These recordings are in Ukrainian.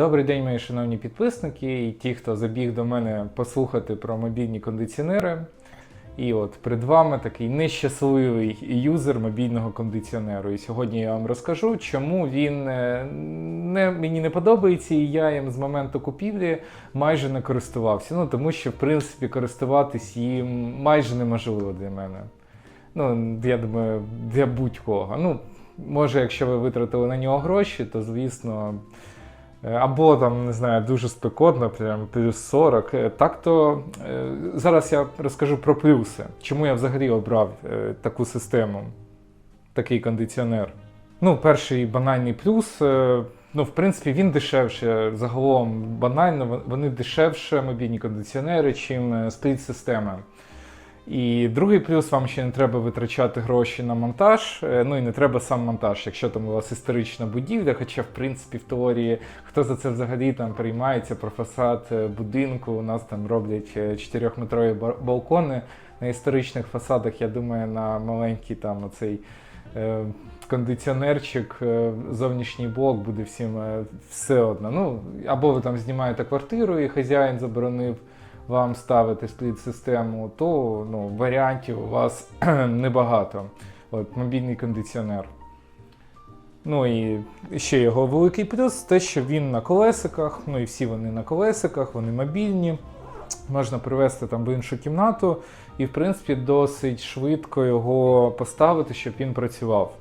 Добрий день, мої шановні підписники і ті, хто забіг до мене послухати про мобільні кондиціонери. І от перед вами такий нещасливий юзер мобільного кондиціонеру. І сьогодні я вам розкажу, чому він е, не, мені не подобається, і я їм з моменту купівлі майже не користувався. Ну тому що, в принципі, користуватись їм майже неможливо для мене. Ну, я думаю, для будь-кого. Ну, може, якщо ви витратили на нього гроші, то звісно. Е, Або там, не знаю, дуже спекотно, прям плюс 40. Е, Так то е, зараз я розкажу про плюси. Чому я взагалі обрав таку систему, такий кондиціонер. Ну, перший банальний плюс. Ну, в принципі, він дешевше. Загалом банально, вон- вони дешевше мобільні кондиціонери, чим спліт-системи. І другий плюс, вам ще не треба витрачати гроші на монтаж, е, ну і не треба сам монтаж, якщо там у вас історична будівля, хоча, в принципі, в теорії, хто за це взагалі там приймається про фасад е, будинку, у нас там роблять 4-метрові балкони на історичних фасадах, я думаю, на маленький там оцей е, кондиціонерчик, е, зовнішній блок буде всім е, все одно. Ну, або ви там знімаєте квартиру і хазяїн заборонив вам ставити спліт-систему, то ну, варіантів у вас небагато. От, мобільний кондиціонер. Ну і ще його великий плюс те, що він на колесиках, ну і всі вони на колесиках, вони мобільні. Можна привезти там в іншу кімнату і, в принципі, досить швидко його поставити, щоб він працював.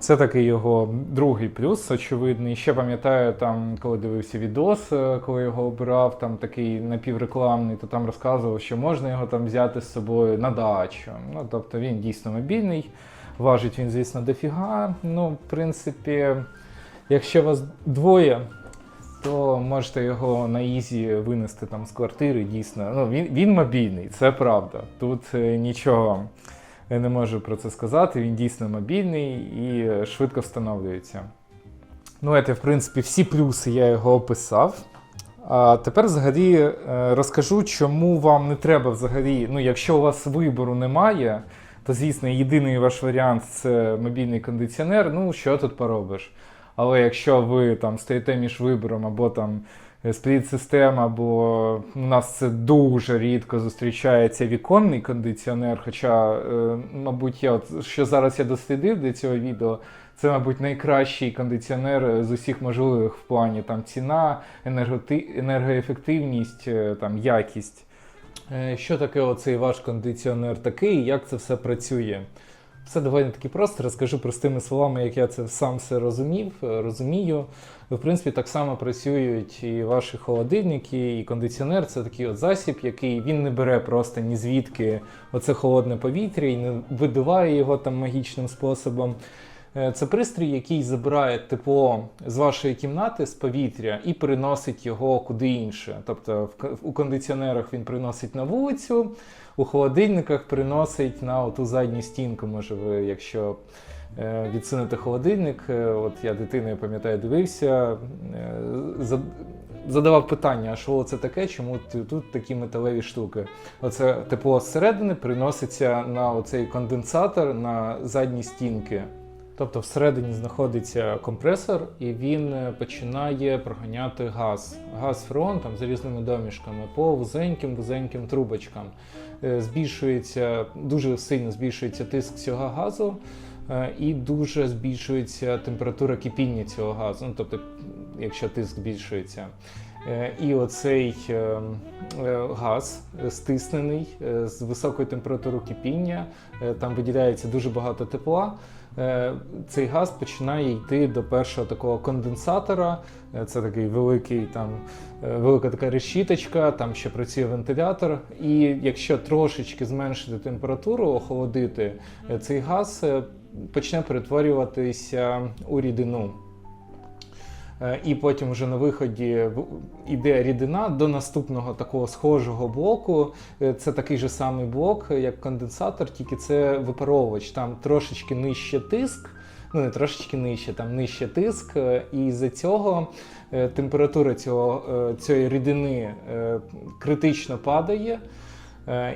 Це такий його другий плюс, очевидний. Ще пам'ятаю, там, коли дивився відос, е, коли його обирав, там такий напіврекламний, то там розказував, що можна його там взяти з собою на дачу. Ну, тобто він дійсно мобільний, важить він, звісно, дофіга. Ну, в принципі, якщо вас двоє, то можете його на ізі винести там з квартири. Дійсно, ну він, він мобільний, це правда. Тут е, нічого я не можу про це сказати. Він дійсно мобільний і е, швидко встановлюється. Ну, це, в принципі, всі плюси я його описав. А тепер взагалі е, розкажу, чому вам не треба взагалі, ну, якщо у вас вибору немає, то звісно, єдиний ваш варіант це мобільний кондиціонер. Ну, що тут поробиш? Але якщо ви там стоїте між вибором або там спліт-система, або у нас це дуже рідко зустрічається віконний кондиціонер. Хоча, е, мабуть, я от що зараз я дослідив для цього відео, це, мабуть, найкращий кондиціонер з усіх можливих в плані там ціна, енерготи... енергоефективність, е, там якість. Е, Що таке оцей ваш кондиціонер такий, як це все працює? Все доволі таки просто, розкажу простими словами, як я це сам все розумів, е, розумію. В принципі, так само працюють і ваші холодильники, і кондиціонер це такий от засіб, який він не бере просто ні звідки оце холодне повітря і не видуває його там магічним способом. Е, Це пристрій, який забирає тепло з вашої кімнати з повітря і переносить його куди інше. Тобто у кондиціонерах він приносить на вулицю, у холодильниках приносить на оту задню стінку. Може, ви, якщо е, відсунете холодильник, е, от я дитиною пам'ятаю, дивився, задавав питання, а що це таке, чому тут такі металеві штуки. Оце тепло зсередини приноситься на оцей конденсатор на задні стінки. Тобто всередині знаходиться компресор, і він е, починає проганяти газ. Газ фреон там з різними домішками по вузеньким вузеньким трубочкам. Е, Збільшується дуже сильно збільшується тиск цього газу, е, і дуже збільшується температура кипіння цього газу. Ну, тобто, якщо тиск збільшується. Е, І оцей е, е, газ стиснений з високою температурою кипіння, там виділяється дуже багато тепла. Цей газ починає йти до першого такого конденсатора. Це такий великий там велика така решіточка, там ще працює вентилятор. І якщо трошечки зменшити температуру, охолодити, цей газ почне перетворюватися у рідину. Е, І потім вже на виході іде рідина до наступного такого схожого блоку. Е, Це такий же самий блок, як конденсатор, тільки це випаровувач. Там трошечки нижче тиск, ну не трошечки нижче, там нижче тиск. е, І з-за цього температура цього, цієї рідини критично падає.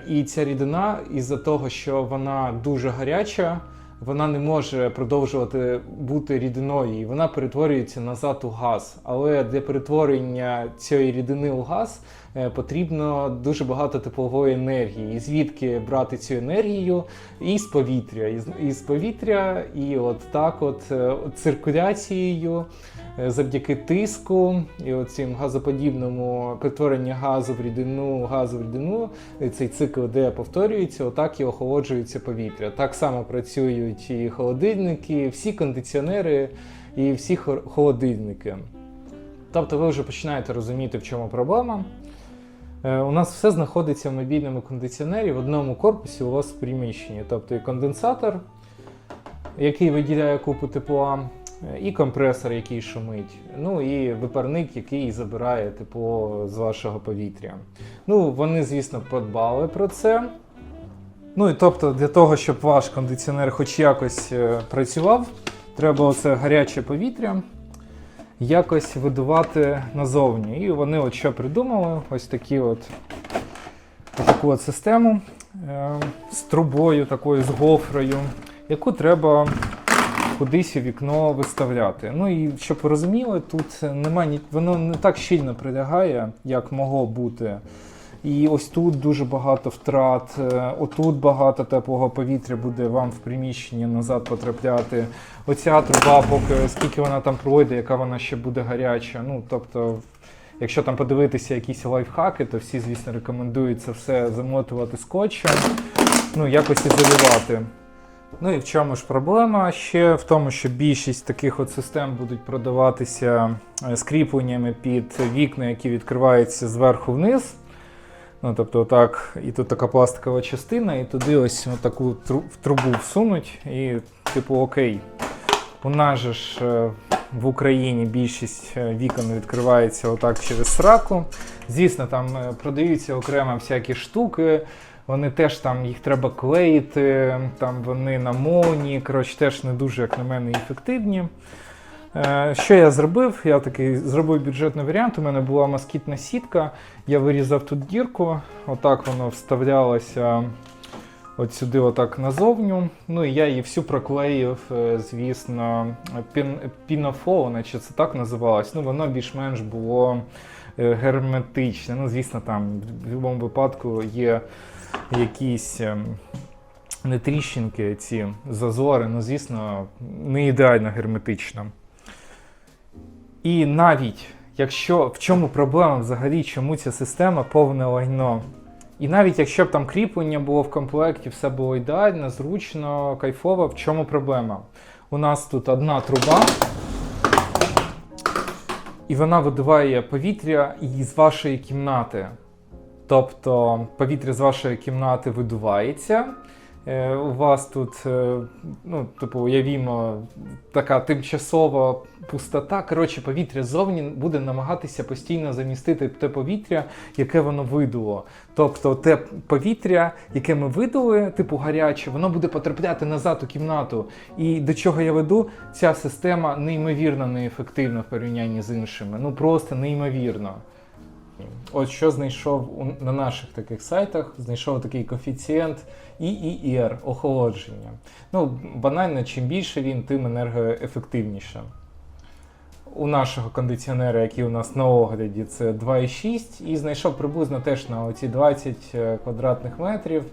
І ця рідина, із-за того, що вона дуже гаряча, вона не може продовжувати бути рідиною, і вона перетворюється назад у газ. Але для перетворення цієї рідини у газ потрібно дуже багато теплової енергії. І звідки брати цю енергію? Із повітря. Із, повітря, і от так, от е, циркуляцією. е, Завдяки тиску і оцим газоподібному перетворення газу в рідину, газу в рідину, е, цей цикл, де повторюється, отак і охолоджується повітря. Так само працюють і холодильники, всі кондиціонери і всі холодильники. Тобто ви вже починаєте розуміти, в чому проблема. Е, У нас все знаходиться в мобільному кондиціонері в одному корпусі у вас в приміщенні. Тобто і конденсатор, який виділяє купу тепла, і компресор, який шумить, ну і випарник, який забирає тепло з вашого повітря. Ну, вони, звісно, подбали про це. Ну і тобто, для того, щоб ваш кондиціонер хоч якось е, працював, треба оце гаряче повітря якось видувати назовні. І вони от що придумали, ось такі от таку от систему е, з трубою, такою з гофрою, яку треба кудись у вікно виставляти. Ну і щоб ви розуміли, тут немає воно не так щільно прилягає, як могло бути. І ось тут дуже багато втрат, е, отут багато теплого повітря буде вам в приміщенні назад потрапляти. Оця труба, поки скільки вона там пройде, яка вона ще буде гаряча. Ну тобто, якщо там подивитися якісь лайфхаки, то всі, звісно, рекомендують це все замотувати скотчем, ну якось ізолювати. Ну і в чому ж проблема? Ще в тому, що більшість таких от систем будуть продаватися е, з кріпленнями під вікна, які відкриваються зверху вниз. Ну, тобто, отак, і тут така пластикова частина, і туди ось таку трубу всунуть, і, типу, окей. У нас же ж е, в Україні більшість е, вікон відкривається отак через сраку. Звісно, там е, продаються окремо всякі штуки. Вони теж там їх треба клеїти, там вони на молні, коротше, теж не дуже, як на мене, ефективні. Е, Що я зробив? Я такий зробив бюджетний варіант. У мене була москітна сітка. Я вирізав тут дірку, отак воно вставлялося от сюди, отак назовню. Ну і я її всю проклеїв, е, звісно, пін, пінофол, наче це так називалось. Ну, воно більш-менш було е, герметичне. Ну, звісно, там в будь-якому випадку є якісь. Не тріщинки, ці зазори, ну, звісно, не ідеально герметично. І навіть якщо в чому проблема взагалі, чому ця система повне лайно. І навіть якщо б там кріплення було в комплекті, все було ідеально, зручно, кайфово, в чому проблема? У нас тут одна труба, і вона видуває повітря із вашої кімнати. Тобто повітря з вашої кімнати видувається. Е, У вас тут, е, ну, типу, уявімо, така тимчасова пустота. Коротше, повітря ззовні буде намагатися постійно замістити те повітря, яке воно видуло. Тобто, те повітря, яке ми видули, типу гаряче, воно буде потрапляти назад у кімнату. І до чого я веду, ця система неймовірно неефективна в порівнянні з іншими. Ну просто неймовірно. От що знайшов у- на наших таких сайтах, знайшов такий коефіцієнт ІІР охолодження. Ну, банально, чим більше він, тим енергоефективніше. У нашого кондиціонера, який у нас на огляді, це 2,6, і знайшов приблизно теж на оці 20 е, квадратних метрів,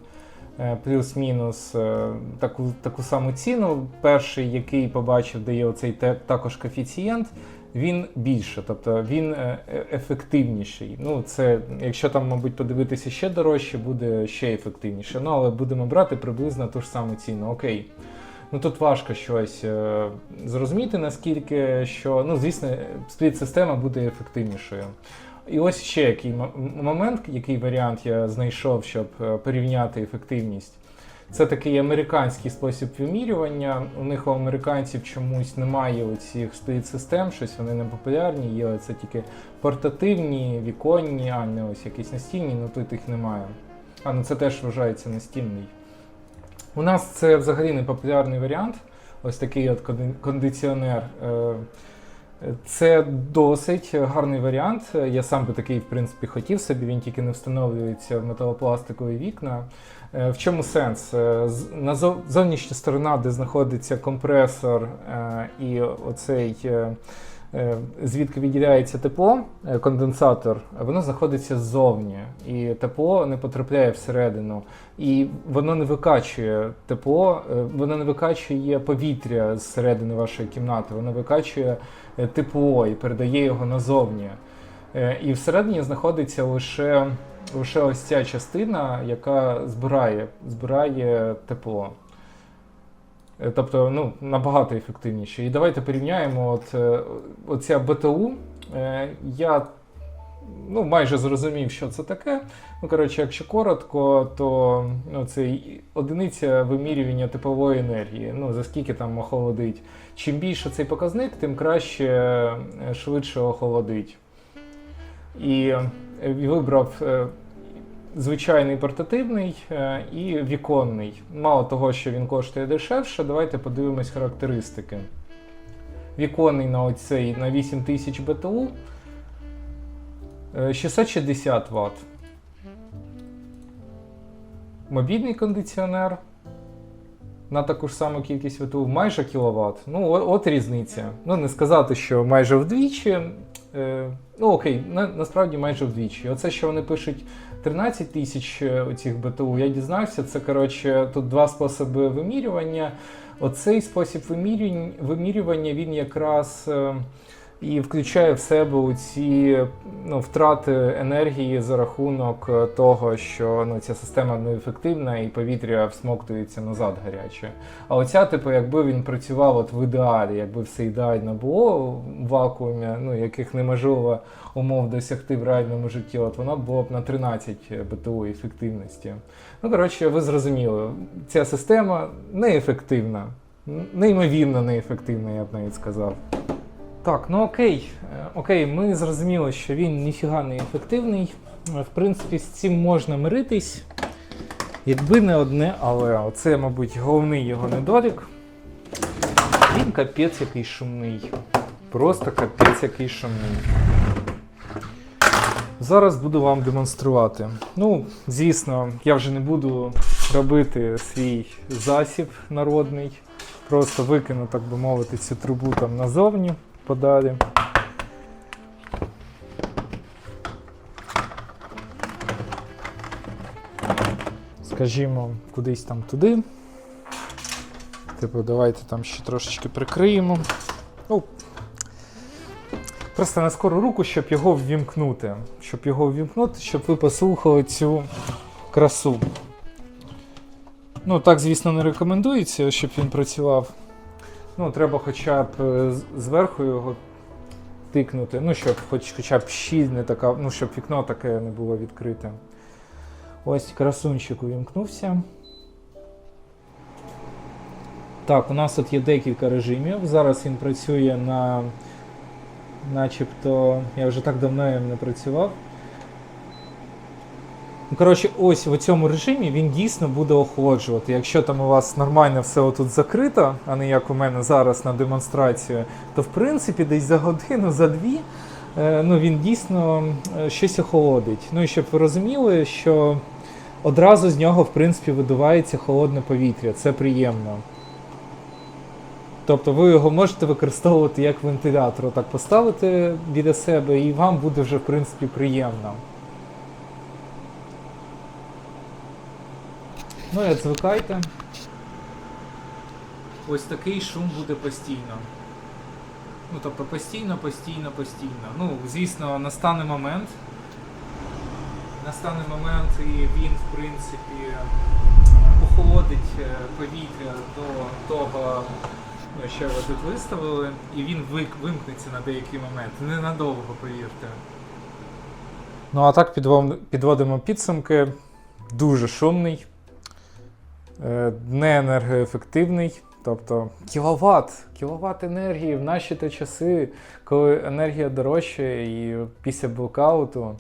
е, плюс-мінус е, таку, таку саму ціну. Перший, який побачив, де є оцей також коефіцієнт, він більше, тобто він е, ефективніший. Ну, це, якщо там, мабуть, подивитися ще дорожче, буде ще ефективніше. Ну, але будемо брати приблизно ту ж саму ціну. Окей. Ну тут важко щось е, зрозуміти, наскільки що, ну, звісно, спліт-система буде ефективнішою. І ось ще який момент, який варіант я знайшов, щоб е, порівняти ефективність. Це такий американський спосіб вимірювання. У них у американців чомусь немає оцих спліт-систем, щось вони не популярні, є це тільки портативні, віконні, а не ось якісь настільні, ну тут їх немає. А ну це теж вважається настільний. У нас це взагалі не популярний варіант. Ось такий от кондиціонер. Це досить гарний варіант. Я сам би такий, в принципі, хотів собі, він тільки не встановлюється в металопластикові вікна. Е, В чому сенс? Е, На зовнішня сторона, де знаходиться компресор е, і оцей. Звідки відділяється тепло, конденсатор, воно знаходиться ззовні, і тепло не потрапляє всередину, і воно не викачує тепло, е, воно не викачує повітря з середини вашої кімнати, воно викачує е, тепло і передає його назовні. Е, І всередині знаходиться лише, лише ось ця частина, яка збирає, збирає тепло. Тобто, ну, набагато ефективніше. І давайте порівняємо. От, оця БТУ. Я ну, майже зрозумів, що це таке. Ну, коротше, якщо коротко, то ну, це одиниця вимірювання теплової енергії. Ну, за скільки там охолодить. Чим більше цей показник, тим краще е, швидше охолодить. І е, вибрав е, звичайний портативний і віконний. Мало того, що він коштує дешевше, давайте подивимось характеристики. Віконний на оцей на 8000 БТУ 660 Вт. Мобільний кондиціонер на таку ж саму кількість ВТУ майже кіловат. Ну, от різниця. Ну, не сказати, що майже вдвічі. Е, ну окей, на, насправді майже вдвічі. Оце, що вони пишуть 13 тисяч е, оцих БТУ, я дізнався, це коротше тут два способи вимірювання. Оцей спосіб вимірювання, він якраз е, і включає в себе у ці ну, втрати енергії за рахунок е, того, що ну, ця система неефективна і повітря всмоктується назад гаряче. А оця, типу, якби він працював от в ідеалі, якби все ідеально було в вакуумі, ну, яких неможливо умов досягти в реальному житті, от воно було б на 13 БТУ ефективності. Ну, коротше, ви зрозуміли, ця система неефективна, неймовірно неефективна, я б навіть сказав. Так, ну окей, Е, окей, ми зрозуміли, що він ніфіга не ефективний. Е, В принципі, з цим можна миритись. Якби не одне, але оце, мабуть, головний його недолік. Він капець який шумний. Просто капець який шумний. Зараз буду вам демонструвати. Ну, звісно, я вже не буду робити свій засіб народний. Просто викину, так би мовити, цю трубу там назовні подалі. Скажімо, кудись там туди. Типу, давайте там ще трошечки прикриємо. Ну, просто на скору руку, щоб його ввімкнути. Щоб його ввімкнути, щоб ви послухали цю красу. Ну, так, звісно, не рекомендується, щоб він працював. Ну, треба хоча б е, зверху його тикнути. Ну, щоб хоч, хоча б щіль не така, ну, щоб вікно таке не було відкрите. Ось красунчик увімкнувся. Так, у нас тут є декілька режимів. Зараз він працює на. Начебто. Я вже так давно їм не працював. Ну, коротше, ось в цьому режимі він дійсно буде охолоджувати. Якщо там у вас нормально все отут закрито, а не як у мене зараз на демонстрацію, то в принципі десь за годину, за дві е, ну, він дійсно е, щось охолодить. Ну і щоб ви розуміли, що одразу з нього в принципі видувається холодне повітря. Це приємно. Тобто ви його можете використовувати як вентилятор, отак поставити біля себе, і вам буде вже в принципі приємно. Ну і от звикайте. Ось такий шум буде постійно. Ну, тобто постійно, постійно, постійно. Ну, звісно, настане момент. Настане момент, і він, в принципі, охолодить е, повітря до того, що ви тут виставили, і він вимкнеться на деякий момент. Ненадовго, повірте. Ну, а так підводимо підсумки. Дуже шумний, не енергоефективний. Тобто кіловат, кіловат енергії в наші те часи, коли енергія дорожча і після блокауту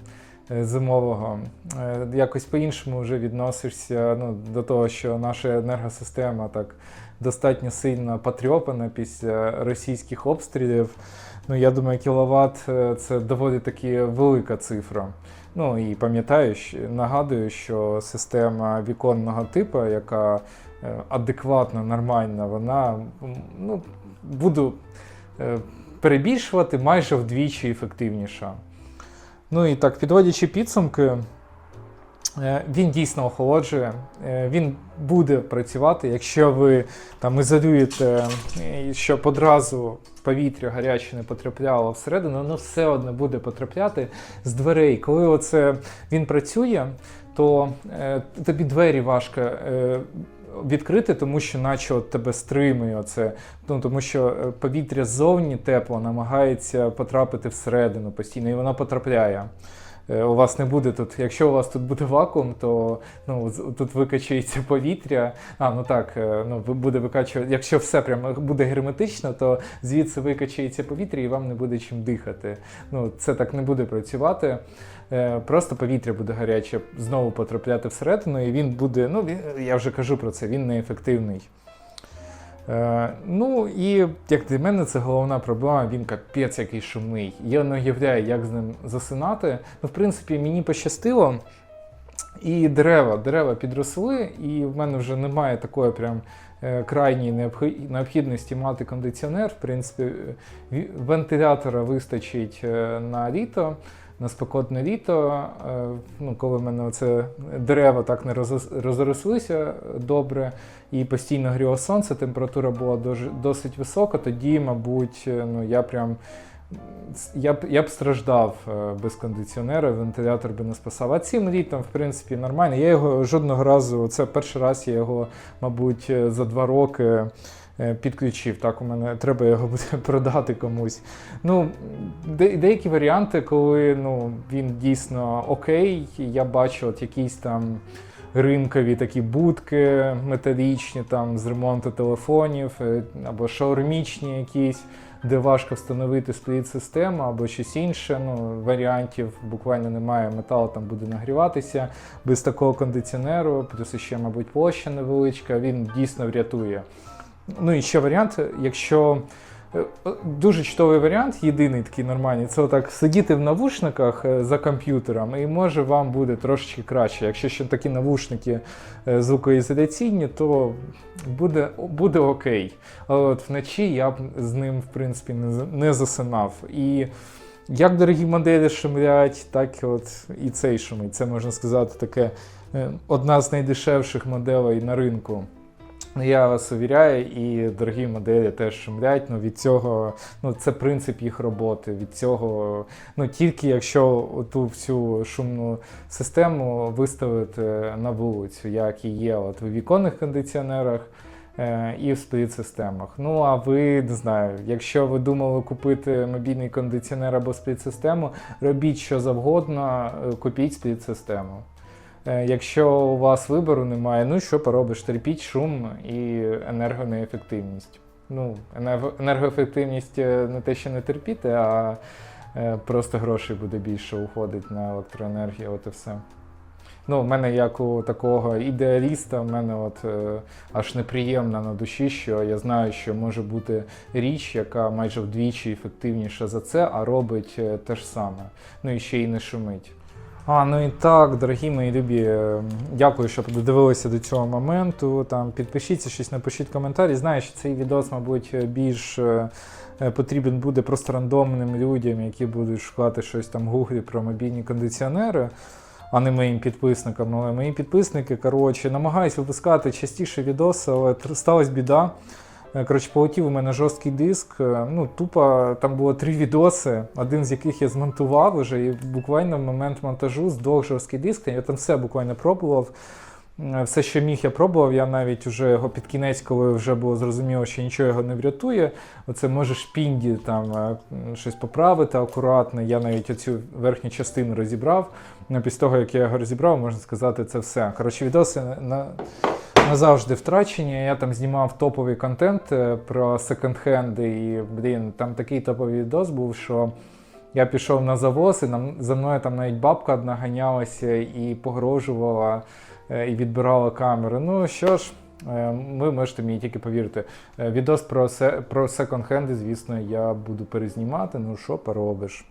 е, зимового, е, якось по-іншому вже відносишся ну, до того, що наша енергосистема так достатньо сильно потрьопана після російських обстрілів. Ну, я думаю, кіловат е, це доволі таки велика цифра. Ну і пам'ятаю, нагадую, що система віконного типу, яка е, адекватна, нормальна, вона ну, буду е, перебільшувати майже вдвічі ефективніша. Ну і так, підводячи підсумки, він дійсно охолоджує, е, він буде працювати, якщо ви там ізолюєте, е, щоб одразу повітря гаряче не потрапляло всередину, воно все одно буде потрапляти з дверей. Коли оце він працює, то е, тобі двері важко. Е, Відкрити, тому що наче от тебе стримує оце. Ну, тому що е, повітря ззовні тепло намагається потрапити всередину постійно, і воно потрапляє. Е, У вас не буде тут, якщо у вас тут буде вакуум, то ну, тут викачується повітря. А, ну так, е, ну, буде викачувати. Якщо все прямо буде герметично, то звідси викачується повітря і вам не буде чим дихати. Ну, це так не буде працювати. Е, Просто повітря буде гаряче знову потрапляти всередину, і він буде, ну я вже кажу про це, він неефективний. Е, ну і як для мене, це головна проблема, він капець який шумний. Я не уявляю, як з ним засинати. Ну, в принципі, мені пощастило. І дерева, дерева підросли, і в мене вже немає такої прям е, крайньої необхідності мати кондиціонер. В принципі, вентилятора вистачить е, на літо, на спекотне літо. Е, Ну, коли в мене оце дерева так не розрослися добре і постійно гріло сонце, температура була досить висока, тоді, мабуть, е, ну, я прям. Я б, я б страждав е, без кондиціонера, вентилятор би не спасав. А цим літом, в принципі, нормально. Я його жодного разу, це перший раз я його, мабуть, за два роки підключив. Так, у мене треба його буде продати комусь. Ну, де, деякі варіанти, коли ну, він дійсно окей, я бачу от якісь там. Ринкові такі будки металічні, там з ремонту телефонів, е, або шаурмічні якісь, де важко встановити спліт-систему або щось інше. Ну, варіантів буквально немає. Метал там буде нагріватися без такого кондиціонеру, плюс ще, мабуть, площа невеличка, він дійсно врятує. Ну і ще варіант, якщо е, дуже чудовий варіант, єдиний такий нормальний, це отак сидіти в навушниках е, за комп'ютером, і може вам буде трошечки краще. Якщо ще такі навушники е, звукоізоляційні, то буде, буде окей. Але от вночі я б з ним, в принципі, не, засинав. І як дорогі моделі шумлять, так от і цей шумить. Це можна сказати таке одна з найдешевших моделей на ринку. Я вас увіряю, і дорогі моделі теж шумлять. Ну від цього, ну це принцип їх роботи. Від цього, ну тільки якщо ту всю шумну систему виставити на вулицю, як і є от в віконних кондиціонерах. е, І в спліт-системах. Ну, а ви не знаю, якщо ви думали купити мобільний кондиціонер або спліт-систему, робіть що завгодно, е, купіть спліт-систему. Е, Якщо у вас вибору немає, ну що поробиш? Терпіть шум і енергонеефективність. Ну, енерго- енергоефективність е, не те, що не терпіти, а е, просто грошей буде більше уходить на електроенергію, от і все. Ну, в мене як у такого ідеаліста, в мене от е, аж неприємно на душі, що я знаю, що може бути річ, яка майже вдвічі ефективніша за це, а робить те ж саме. Ну і ще й не шумить. А, ну і так, дорогі мої любі, е, дякую, що додивилися до цього моменту. Там підпишіться, щось напишіть коментарі. Знаю, що цей відос, мабуть, більш е, е, потрібен буде просто рандомним людям, які будуть шукати щось там в гуглі про мобільні кондиціонери, а не моїм підписникам. Але мої підписники, коротше, намагаюсь випускати частіше відоси, але сталася біда. Е, Коротше, полетів у мене жорсткий диск. е, Ну, тупо там було три відоси, один з яких я змонтував уже, і буквально в момент монтажу здох жорсткий диск. Я там все буквально пробував. Е, Все, що міг, я пробував. Я навіть вже його під кінець, коли вже було зрозуміло, що нічого його не врятує. Оце може шпінді там щось поправити акуратно. Я навіть оцю верхню частину розібрав. Ну, після того, як я його розібрав, можна сказати, це все. Коротше, відоси на, назавжди втрачені. Я там знімав топовий контент е, про секонд-хенди, і блін, там такий топовий відос був, що я пішов на завоз, і нам, за мною там навіть бабка одна ганялася і погрожувала, е, і відбирала камери. Ну що ж, Е, Ви можете мені тільки повірити. Відос про, про секонд-хенди, звісно, я буду перезнімати. Ну що поробиш?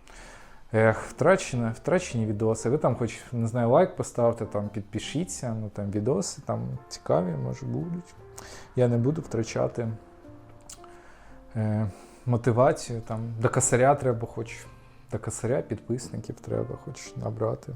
Ех, втрачені, втрачені відоси. Ви там хоч не знаю, лайк поставте, там підпишіться. Ну там відоси там цікаві, може будуть. Я не буду втрачати е, мотивацію. Там до косаря треба хоч. До косаря підписників треба хоч набрати.